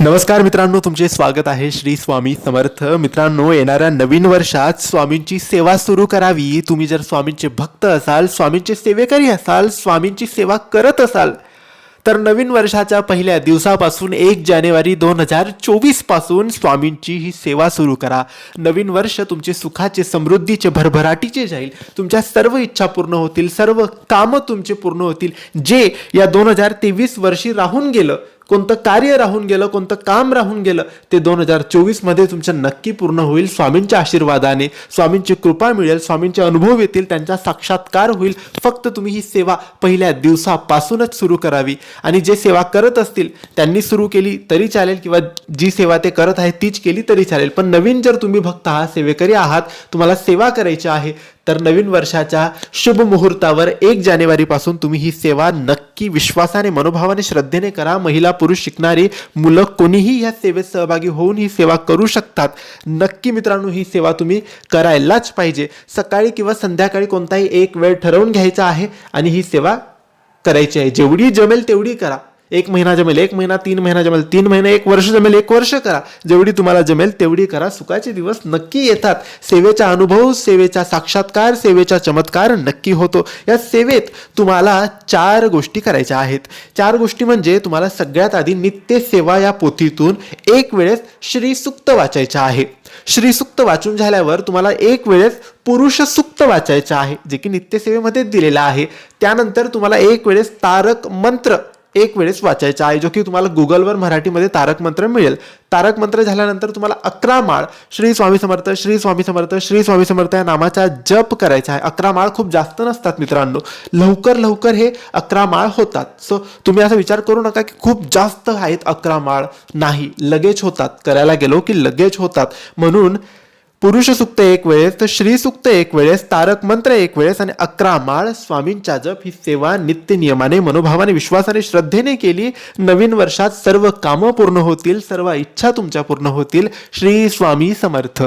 नमस्कार मित्रांनो तुमचे स्वागत आहे श्री स्वामी समर्थ. मित्रांनो येणाऱ्या नवीन वर्षात स्वामींची सेवा सुरू करावी. तुम्ही जर स्वामींचे भक्त असाल स्वामींचे सेवेकरी असाल स्वामींची सेवा करत असाल तर नवीन वर्षाच्या पहिल्या दिवसापासून एक जानेवारी दोन हजार चोवीसपासून स्वामींची ही सेवा सुरू करा. नवीन वर्ष तुमचे सुखाचे समृद्धीचे भरभराटीचे जाईल. तुमच्या सर्व इच्छा पूर्ण होतील सर्व कामं तुमचे पूर्ण होतील. जे या दोन हजार तेवीस वर्षी राहून गेलं कोणतं कार्य राहून गेलं कोणतं काम राहून गेलं ते दोन हजार चोवीसमध्ये तुमचं नक्की पूर्ण होईल. स्वामींच्या आशीर्वादाने स्वामींची कृपा मिळेल स्वामींचे अनुभव येतील त्यांचा साक्षात्कार होईल. फक्त तुम्ही ही सेवा पहिल्या दिवसापासूनच सुरू करावी. आणि जे सेवा करत असतील त्यांनी सुरू केली तरी चालेल किंवा जी सेवा ते करत आहेत तीच केली तरी चालेल. पण नवीन जर तुम्ही भक्त आहात सेवेकरी आहात तुम्हाला सेवा करायची आहे तर नवीन वर्षाच्या शुभ मुहूर्तावर एक जानेवारीपासून तुम्ही ही सेवा नक्की विश्वासाने मनोभावाने श्रद्धेने करा. महिला पुरुष शिकणारी मुलं कोणीही या सेवेत सहभागी होऊन ही सेवा करू शकतात. नक्की मित्रांनो ही सेवा तुम्ही करायलाच पाहिजे. सकाळी किंवा संध्याकाळी कोणताही एक वेळ ठरवून घ्यायचा आहे आणि ही सेवा करायची आहे. जेवढी जमेल तेवढी करा. एक महिना जमेल एक महिना तीन महिना जमेल तीन महिने एक वर्ष जमेल एक वर्ष करा. जेवढी तुम्हाला जमेल तेवढी करा. सुखाचे दिवस नक्की येतात. सेवेचा अनुभव सेवेचा साक्षात्कार सेवेचा चमत्कार नक्की होतो. या सेवेत तुम्हाला चार गोष्टी करायच्या आहेत. चार गोष्टी म्हणजे तुम्हाला सगळ्यात आधी नित्य सेवा या पोथीतून एक वेळेस श्रीसुक्त वाचायचं आहे. श्रीसुक्त वाचून झाल्यावर तुम्हाला एक वेळेस पुरुष सुक्त वाचायचं आहे जे की नित्यसेवेमध्ये दिलेलं आहे. त्यानंतर तुम्हाला एक वेळेस तारक मंत्र एक वेळेस वाचायचा. आहे जो की तुम्हाला गुगलवर मराठीमध्ये तारक मंत्र मिळेल. तारक मंत्र झाल्यानंतर तुम्हाला अकरा माळ श्री स्वामी समर्थ श्री स्वामी समर्थ श्री स्वामी समर्थ या नामाचा जप करायचा आहे. अकरा माळ खूप जास्त नसतात मित्रांनो. लवकर लवकर हे अकरा माळ होतात. सो तुम्ही असा विचार करू नका की खूप जास्त आहेत अकरा माळ. नाही लगेच होतात. करायला गेलो की लगेच होतात. म्हणून पुरुष सुक्त एक वेळेस तर श्री सुक्त एक वेळेस तारक मंत्र एक वेळेस आणि अकरा माळ स्वामींच्या जप ही सेवा नित्य नियमाने मनोभावाने विश्वासाने श्रद्धेने केली. नवीन वर्षात सर्व कामं पूर्ण होतील सर्व इच्छा तुमच्या पूर्ण होतील. श्री स्वामी समर्थ.